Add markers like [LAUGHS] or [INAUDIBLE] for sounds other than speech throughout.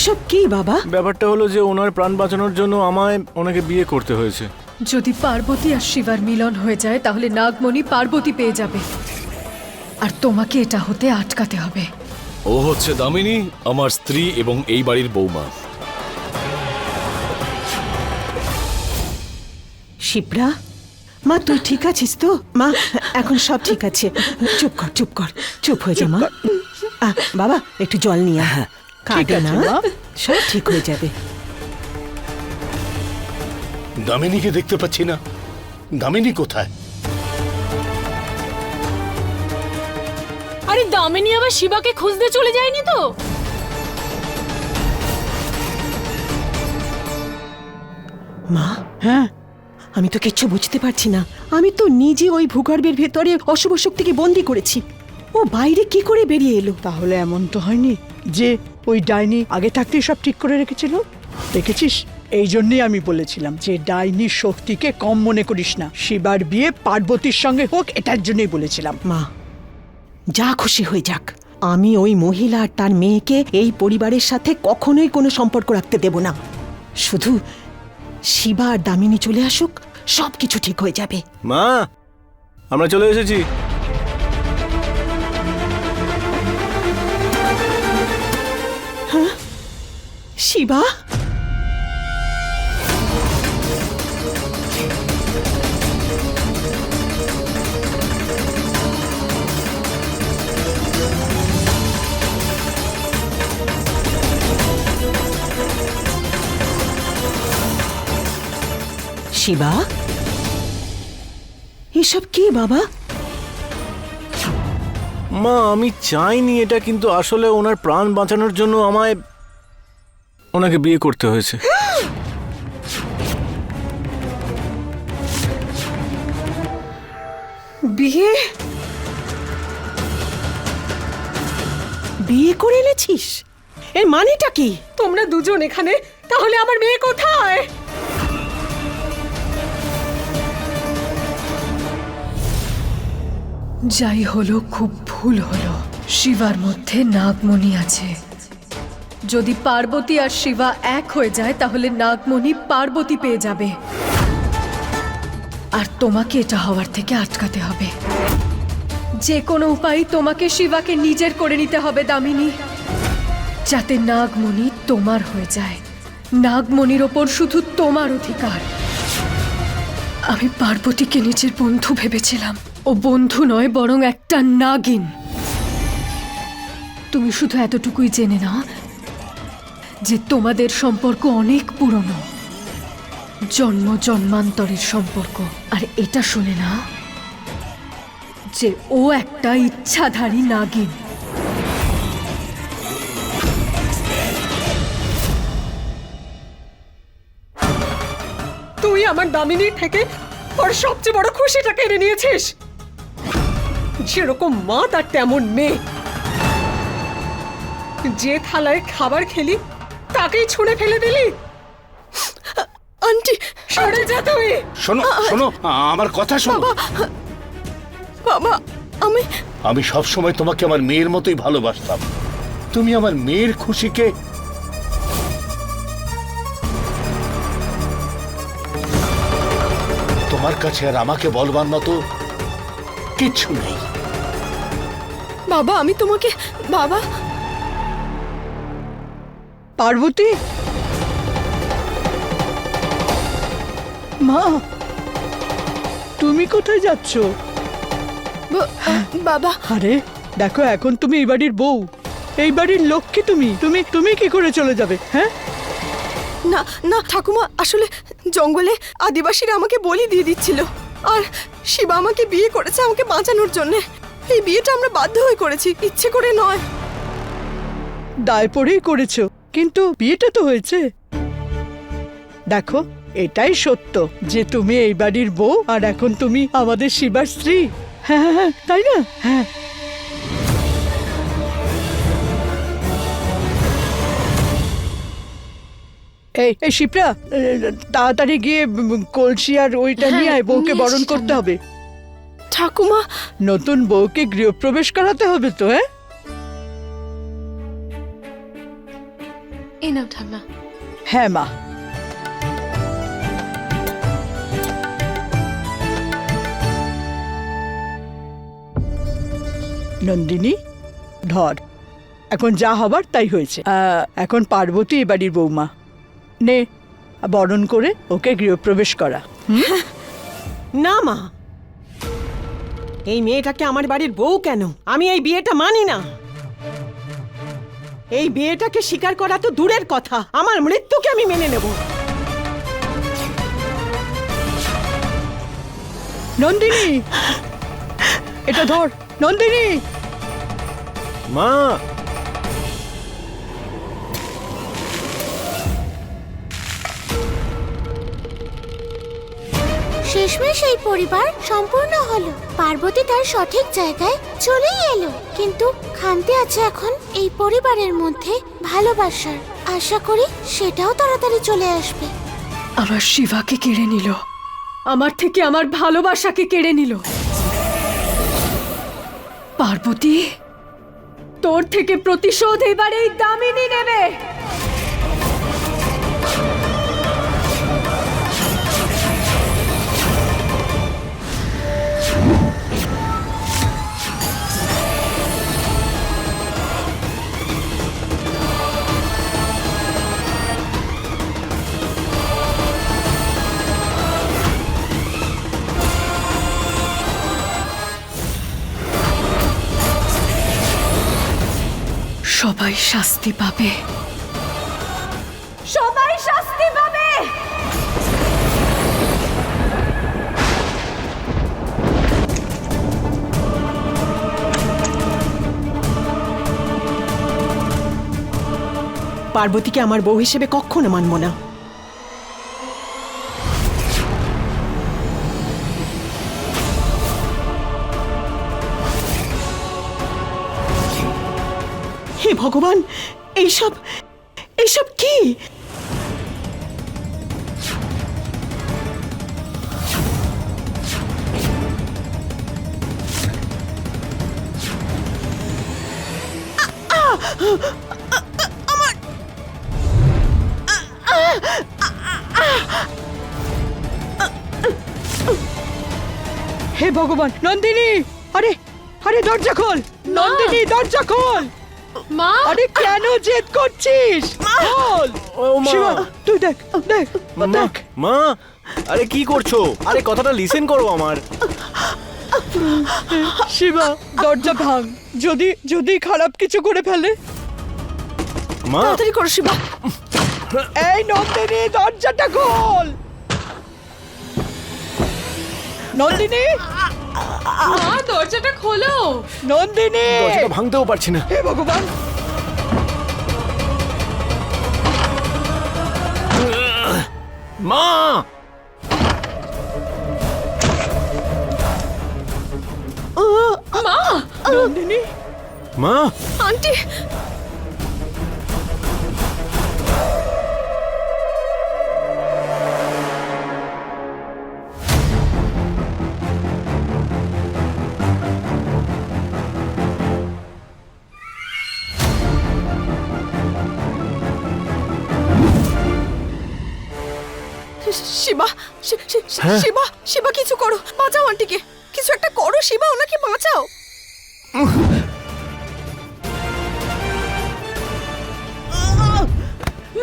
এসব কি বাবা? ব্যাপারটা হলো যে ওনার প্রাণ বাঁচানোর জন্য আমায় ওনাকে বিয়ে করতে হয়েছে। যদি পার্বতী আর শিবার মিলন হয়ে যায় তাহলে নাগমণি পার্বতী পেয়ে যাবে। আর তোমাকে এটা হতে আটকাতে হবে। ও হচ্ছে দামিনী আমার স্ত্রী এবং এই বাড়ির বৌমা। শিপ্রা মা তুই ঠিক আছিস তো? মা এখন সব ঠিক আছে। চুপ কর চুপ কর চুপ হয়ে যা মা। আহ, বাবা একটু জল নিয়ে আয়। কাঁদে না? সব ঠিক হয়ে যাবে। দামিনীকে দেখতে পাচ্ছি না। দামিনী কোথায়? আরে দামিনী আবার শিবাকে খুঁজতে চলে যায়নি তো? মা? হ্যাঁ। আমি তো কিচ্ছু বুঝতে পারছি না। আমি তো নিজে ওই ভূগর্ভের ভেতরে অশুভ শক্তিকে বন্দি করেছি। ও বাইরে কি করে বেরিয়ে এলো? তাহলে এমন তো হয়নি যে ওই ডাইনি আগে থাকতেই সব ঠিক করে রেখেছিল? দেখেছিস? এই জন্যই আমি বলেছিলাম যে ডাইনির শক্তিকে কম মনে করিস না। শিবার বিয়ে পার্বতীর সঙ্গে হোক এটার জন্যই বলেছিলাম। মা যা খুশি হয়ে যাক। আমি ওই মহিলা আর তার মেয়েকে এই পরিবারের সাথে কখনোই কোনো সম্পর্ক রাখতে দেব না। শুধু শিবা আর দামিনী চলে আসুক সব কিছু ঠিক হয়ে যাবে। মা আমরা চলে এসেছি। শিবা? শিবা? এসব কি বাবা? মা, আমি চাইনি এটা, কিন্তু আসলে ওনার প্রাণ বাঁচানোর জন্য আমায় ওনাকে বিয়ে করতে হয়েছে। বিয়ে? বিয়ে করে এনেছিস? এর মানেটা কি? তোমরা দুজন এখানে, তাহলে আমার মেয়ে কোথায়? যাই হলো, খুব ভুল হলো। শিবার মধ্যে নাগমণি আছে। যদি পার্বতী আর শিবা এক হয়ে যায়, তাহলে নাগমণি পার্বতী পেয়ে যাবে। আর তোমাকে এটা হওয়ার থেকে আটকাতে হবে। যে কোনো উপায় তোমাকে শিবাকে নিজের করে নিতে হবে, দামিনী। যাতে নাগমণি তোমার হয়ে যায়। নাগমণির ওপর শুধু তোমার অধিকার। আমি পার্বতীকে নিজের বন্ধু ভেবেছিলাম। ও বন্ধু নয়, বরং একটা নাগিন। তুমি শুধু এতটুকুই জেনে নাও যে তোমাদের সম্পর্ক অনেক পুরনো। জন্ম জন্মান্তরের সম্পর্ক। আর এটা শুনে না, যে ও একটা ইচ্ছাধারী নাগিন। তুই আমার দামিনীর থেকে ওর সবচেয়ে বড় খুশিটা কেড়ে নিয়েছিস। যেরকম মা তার তেমন মেয়ে। যে থালায় খাবার খেলি তাকেই ছুঁড়ে ফেলে দিলি? আন্টি। সরে যা তুই। শোনো শোনো আমার কথা শোনো। বাবা আমি আমি সব সময় তোমাকে আমার মেয়ের মতোই ভালোবাসতাম। তুমি আমার মেয়ের খুশিকে তোমার কাছে আর আমাকে বলবার মতো কিচ্ছু নেই। বাবা আমি তোমাকে বাবা পার্বতী মা তুমি কোথায় যাচ্ছ? বাবা। আরে দেখো এখন তুমি এই বাড়ির বউ। এই বাড়ির লক্ষ্মী তুমি। তুমি তুমি কি করে চলে যাবে হ্যাঁ? না না ঠাকুমা আসলে জঙ্গলে আদিবাসীরা আমাকে বলি দিয়ে দিচ্ছিল। আর শিবা আমাকে বিয়ে করেছে আমাকে বাঁচানোর জন্য। এই বিয়েটা আমরা বাধ্য হয়ে করেছি ইচ্ছে করে নয়। দায় পড়েই করেছ। কিন্তু বিয়েটা তো হয়েছে। দেখো এটাই সত্য যে তুমি এই বাড়ির বউ আর এখন তুমি আমাদের শিবার স্ত্রী। হ্যাঁ হ্যাঁ হ্যাঁ তাই না? হ্যাঁ। এই এই শিপ্রা তাড়াতাড়ি গিয়ে কলসি আর ওইটা নিয়ে আয় বউকে বরণ করতে হবে। ঠাকুমা! নতুন বউকে গৃহপ্রবেশ করাতে হবে তো হ্যাঁ? নাও ঠাম্মা। হ্যাঁ মা। নন্দিনী ধর। এখন যা হবার তাই হয়েছে। এখন পার্বতী এ বাড়ির বৌমা। নে বরণ করে ওকে গৃহপ্রবেশ করা। [LAUGHS] না মা। এই মেয়েটাকে আমার বাড়ির বউ কেন? আমি এই বিয়েটা মানি না। এই বিয়েটাকে স্বীকার করা তো দূরের কথা। আমার মৃত্যুকে আমি মেনে নেব। নন্দিনী! এটা ধর নন্দিনী! মা! শেষমেশ এই পরিবার সম্পূর্ণ হলো। পার্বতী তার সঠিক জায়গায় চলেই এলো, কিন্তু খান্তি আছে এখন এই পরিবারের মধ্যে ভালোবাসার। আশা করি সেটাও তাড়াতাড়ি চলে আসবে। আমার শিবাকে কেড়ে নিল। আমার থেকে আমার ভালোবাসাকে কেড়ে নিল। পার্বতী, তোর থেকে প্রতিশোধ এবারে দামিনী নেবে। সবাই শাস্তি পাবে। সবাই শাস্তি পাবে! পার্বতীকে আমার বউ হিসেবে কখনো মানব না। ভগবান এইসব এইসব কি? হে ভগবান নন্দিনী! আরে আরে দরজা খোল! নন্দিনী দরজা খোল! মা? আরে কেন জেদ করছিস? খোল ও মা। শিবা তুই দেখ দেখ দেখ। মা। আরে কি করছ? আরে কথাটা লিসেন করো আমার। শিবা দরজা ভাঙ। যদি যদি খারাপ কিছু করে ফেলে। মা। তাড়াতাড়ি করো শিবা। এই নন্দিনী দরজাটা খোল। নন্দিনী? মা দরজাটা খোলো। নন্দিনী! দরজাটা ভাঙতেও পারছি না। হে ভগবান! মা! নন্দিনী! মা! আন্টি! হ্যাঁ? শিবা শিবা কিছু করো। বাঁচাও আন্টিকে। কিছু একটা করো শিবা ওনাকে বাঁচাও।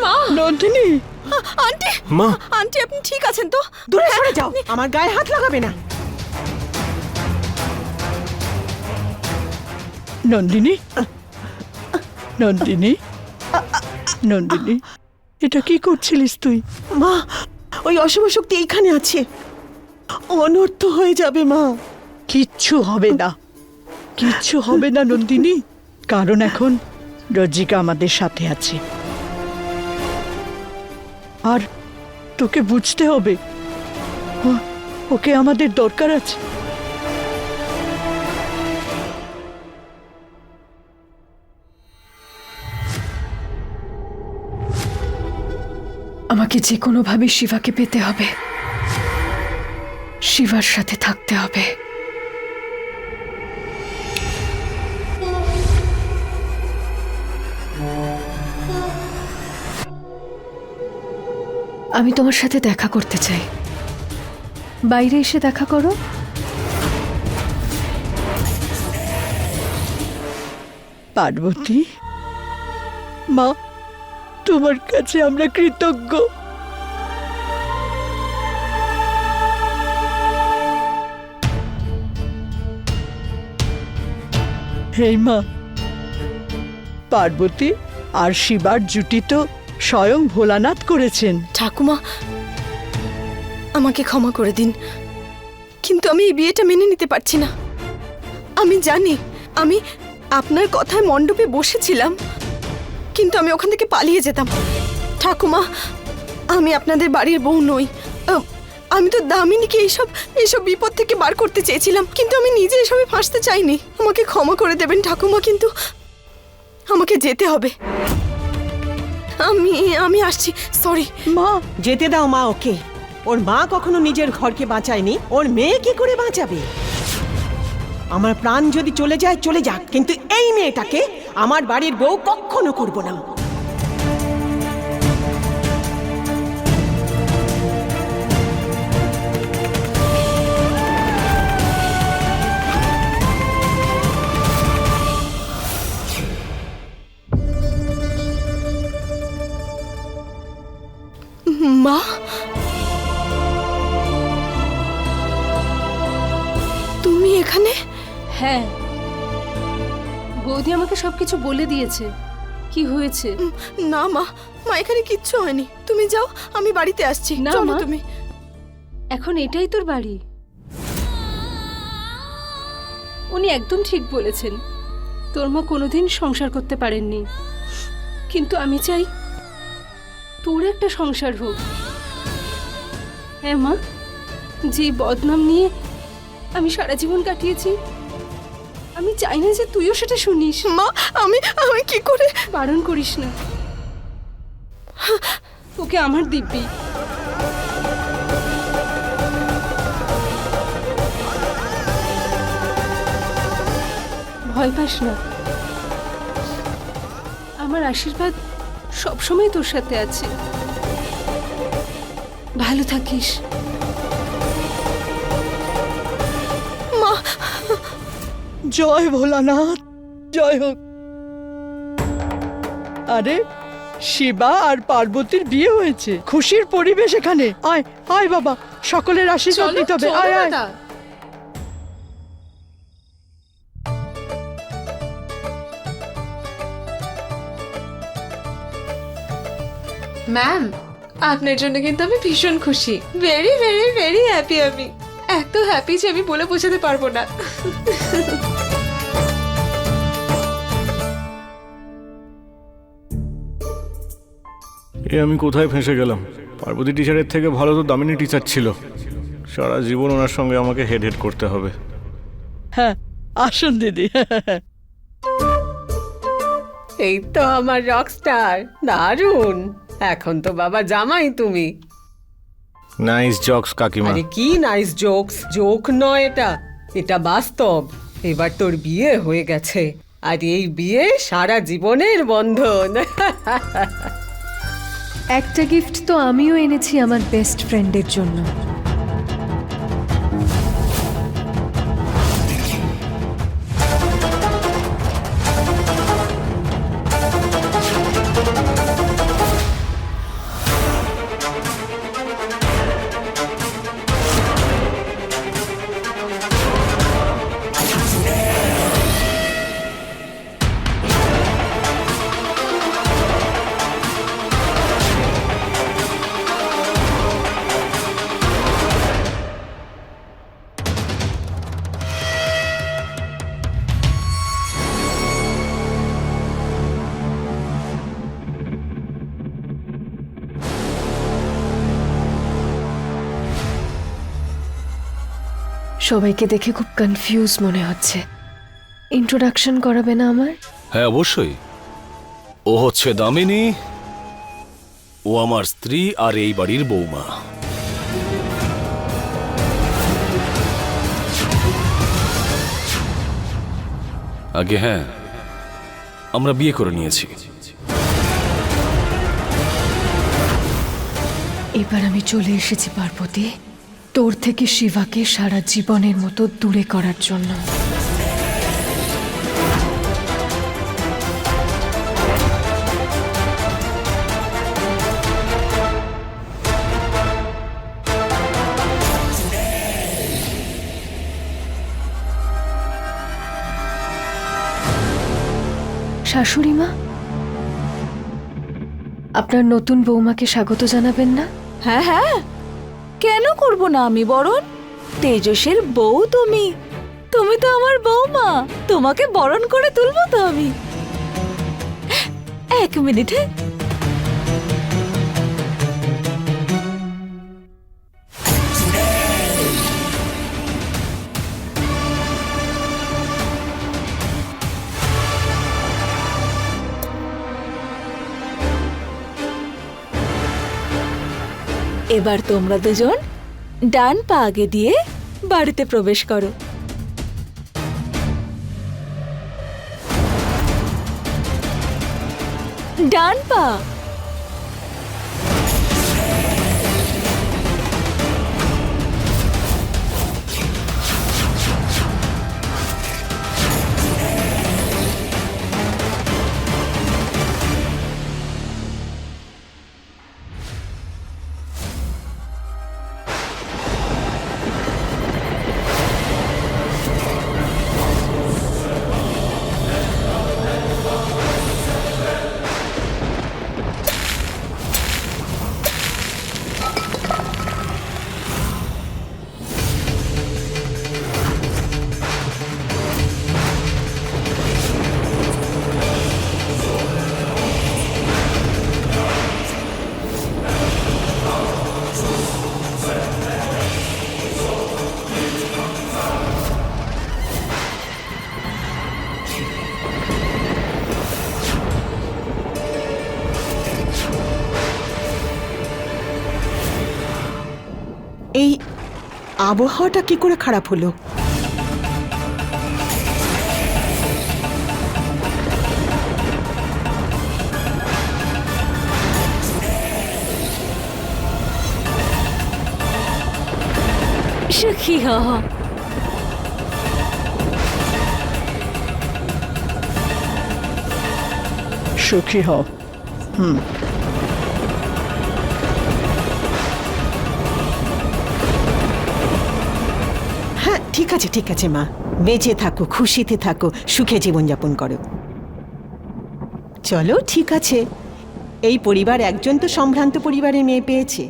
মা! নন্দিনী! আ- আন্টি! মা! আন্টি আপনি ঠিক আছেন তো? দূরে সরে যাও। আমার গায়ে হাত লাগাবে না। নন্দিনী? নন্দিনী? নন্দিনী এটা কি করছিলিস তুই? মা! ওই অশুভ শক্তি এইখানে আছে। অনর্থ হয়ে যাবে, মা। কিচ্ছু হবে না। কিচ্ছু হবে না, নন্দিনী। কারণ এখন রজিকা আমাদের সাথে আছে। আর তোকে বুঝতে হবে। ওকে আমাদের দরকার আছে। আমাকে যে কোনোভাবে শিবাকে পেতে হবে, শিবার সাথে থাকতে হবে। আমি তোমার সাথে দেখা করতে চাই। বাইরে এসে দেখা করো। পার্বতী, মা তোমার কাছে আমরা কৃতজ্ঞ। হেই মা, পার্বতী আর শিবার জুটি তো স্বয়ং ভোলানাথ করেছেন। ঠাকুমা, আমাকে ক্ষমা করে দিন, কিন্তু আমি এই বিয়েটা মেনে নিতে পারছি না। আমি জানি, আমি আপনার কথায় মণ্ডপে বসেছিলাম। কিন্তু আমি ওখান থেকে পালিয়ে যেতাম। ঠাকুমা, আমি আপনাদের বাড়ির বউ নই। আমি তো দামিনীকে এইসব এইসব বিপদ থেকে বার করতে চেয়েছিলাম, কিন্তু আমি নিজে এসবে ফাঁসতে চাইনি। আমাকে ক্ষমা করে দেবেন ঠাকুমা, কিন্তু আমাকে যেতে হবে। আমি আমি আসছি সরি মা, যেতে দাও মা ওকে। ওর মা কখনো নিজের ঘরকে বাঁচায়নি, ওর মেয়ে কি করে বাঁচাবে? আমার প্রাণ যদি চলে যায়, চলে যাক, কিন্তু এই মেয়েটাকে আমার বাড়ির বউ কখনো করব না। মা? তুমি এখানে? হ্যাঁ। বৌদি আমাকে সবকিছু বলে দিয়েছে। কি হয়েছে? না মা মা এখানে কিচ্ছু হয়নি। তুমি যাও আমি বাড়িতে আসছি। না, চলো মা। তুমি। এখন এটাই তোর বাড়ি? উনি একদম ঠিক বলেছেন। তোর মা কোনোদিন সংসার করতে পারেননি। কিন্তু আমি চাই তোর একটা সংসার হোক। হ্যাঁ মা যে বদনাম নিয়ে আমি সারা জীবন কাটিয়েছি আমি চাই না যে তুইও সেটা শুনিস। মা আমি আমি কি করে? বারণ করিস না। তোকে আমার দিব্যি। ভয় পাস না। আমার আশীর্বাদ সবসময় তোর সাথে আছে। ভালো থাকিস। জয় ভোলানাথ জয় হোক। আরে শিবা আর পার্বতীর বিয়ে হয়েছে। খুশির পরিবেশ এখানে। আয় আয় বাবা সকলের আশীর্বাদ নিতে হবে। আয় আয়। ম্যাম আপনার জন্য কিন্তু আমি ভীষণ খুশি। ভেরি ভেরি ভেরি হ্যাপি আমি। এত হ্যাপি যে আমি বলে বোঝাতে পারব না। এ আমি কোথায় ফেঁসে গেলাম? পার্বতী টিচারের থেকে ভালো তো দামিনী টিচার ছিল। সারা জীবন ওনার সঙ্গে আমাকে হেড হেড করতে হবে। হ্যাঁ আসুন দিদি। এই তো আমার রকস্টার দারুণ। এখন তো বাবা জামাই তুমি। নাইস জক্স কাকিমা। আরে কি নাইস জোকস জোক নয় এটা। এটা বাস্তব। এবার তোর বিয়ে হয়ে গেছে। আর এই বিয়ে সারা জীবনের বন্ধন। [LAUGHS] একটা গিফট তো আমিও এনেছি আমার বেস্ট ফ্রেন্ডের জন্য। সবাইকে দেখে খুব কনফিউজ মনে হচ্ছে। ইন্ট্রোডাকশন করাবে না আমার? হ্যাঁ অবশ্যই। ও হচ্ছে দামিনী। ও আমার স্ত্রী আর এই বাড়ির বৌমা। আগে হ্যাঁ আমরা বিয়ে করে নিয়েছি। এবার আমি চলে এসেছি পার্বতী। তোর থেকে শিবাকে সারা জীবনের মতো দূরে করার জন্য। শাশুড়ি মা, আপনার নতুন বৌমাকে স্বাগত জানাবেন না? হ্যাঁ হ্যাঁ। কেন করব না আমি, বরণ? তেজসের বউ তুমি। তুমি তো আমার বৌমা তোমাকে বরণ করে তুলবো তো আমি। এক মিনিটে এবার তোমরা দুজন ডান পা আগে দিয়ে বাড়িতে প্রবেশ করো। ডান পা এই আবহাওয়াটা কি করে খারাপ হলো? সুখী হ। সুখী হ্যাঁ ঠিক আছে ঠিক আছে, মা। বেঁচে থাকো, খুশিতে থাকো, সুখে জীবনযাপন করো। চলো, ঠিক আছে। এই পরিবার একজন তো সম্ভ্রান্ত পরিবারের মেয়ে পেয়েছে।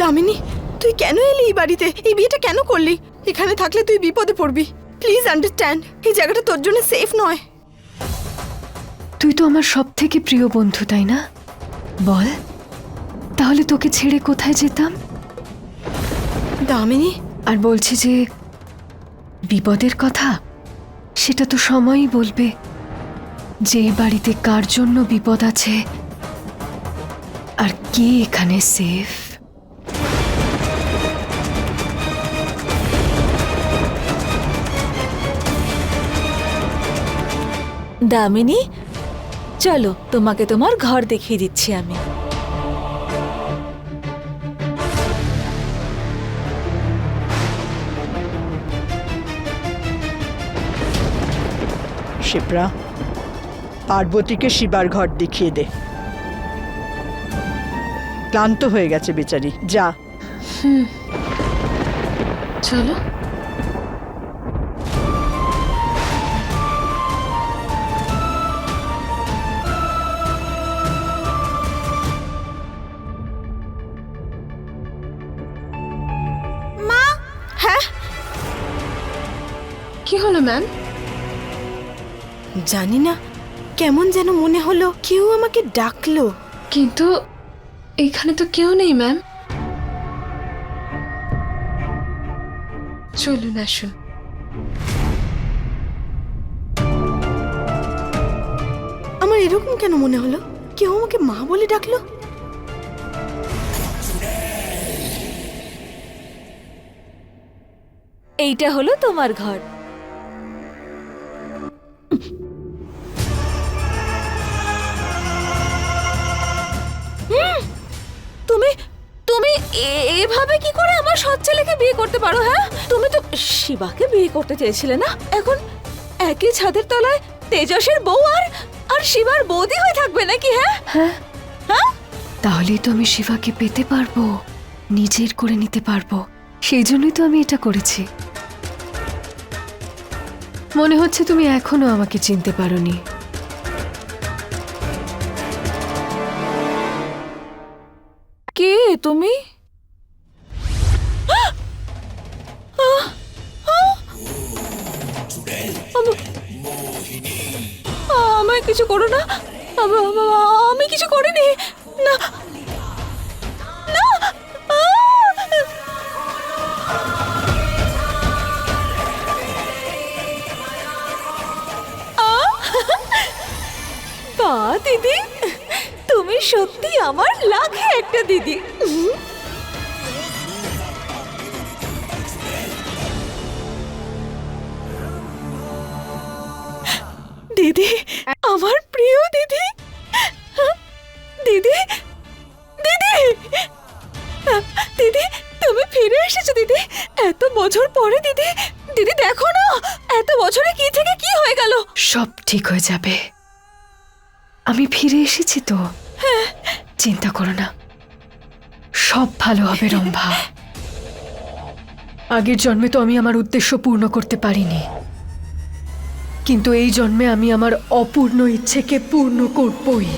দামিনী, তুই কেন এলি এই বাড়িতে? এই বিয়েটা কেন করলি? এখানে থাকলে তুই বিপদে পড়বি। প্লিজ আন্ডারস্ট্যান্ড এই জায়গাটা তোর জন্য সেফ নয়। তুই তো আমার সব থেকে প্রিয় বন্ধু তাই না? বল তাহলে তোকে ছেড়ে কোথায় যেতাম? দামিনী? আর বলছি যে বিপদের কথা সেটা তো সময়ই বলবে যে বাড়িতে কার জন্য বিপদ আছে আর কে এখানে সেফ। দামিনী চলো তোমাকে তোমার ঘর দেখিয়ে দিচ্ছি আমি। শিপ্রা পার্বতীকে শিবার ঘর দেখিয়ে দে। ক্লান্ত হয়ে গেছে বেচারি যা। চলো। ম্যাম? জানি না কেমন যেন মনে হলো কেউ আমাকে ডাকলো। কিন্তু এখানে তো কেউ নেই ম্যাম। চলুন আসুন। আমার এরকম কেন মনে হলো? কেউ আমাকে মা বলে ডাকলো? এইটা হলো তোমার ঘর। এভাবে কি করে আমার সৎ ছেলেকে বিয়ে করতে পারো হ্যাঁ? তুমি তো শিবাকে বিয়ে করতে চেয়েছিলে না? এখন একই ছাদের তলায় তেজসের বউ আর আর শিবার বৌদি হয়ে থাকবে নাকি হ্যাঁ। হ্যাঁ? তাহলেই তো আমি শিবাকে পেতে পারব নিজের করে নিতে পারব। সেই জন্যই তো আমি এটা করেছি। মনে হচ্ছে তুমি এখনও আমাকে চিনতে পারোনি। কে তুমি? কিছু করো না। আম- কিছু করিনি। না না দিদি, তুমি সত্যি আমার লাখে একটা দিদি। দিদি আমার প্রিয় দিদি। দিদি দিদি দিদি তুমি ফিরে এসেছ দিদি। এত বছর পরে দিদি দিদি দেখো না এত বছরে কি থেকে কি হয়ে গেল? সব ঠিক হয়ে যাবে। আমি ফিরে এসেছি তো। চিন্তা করো না। সব ভালো হবে রম্ভা। আগের জন্মে তো আমি আমার উদ্দেশ্য পূর্ণ করতে পারিনি। কিন্তু এই জন্মে আমি আমার অপূর্ণ ইচ্ছেকে পূর্ণ করবই।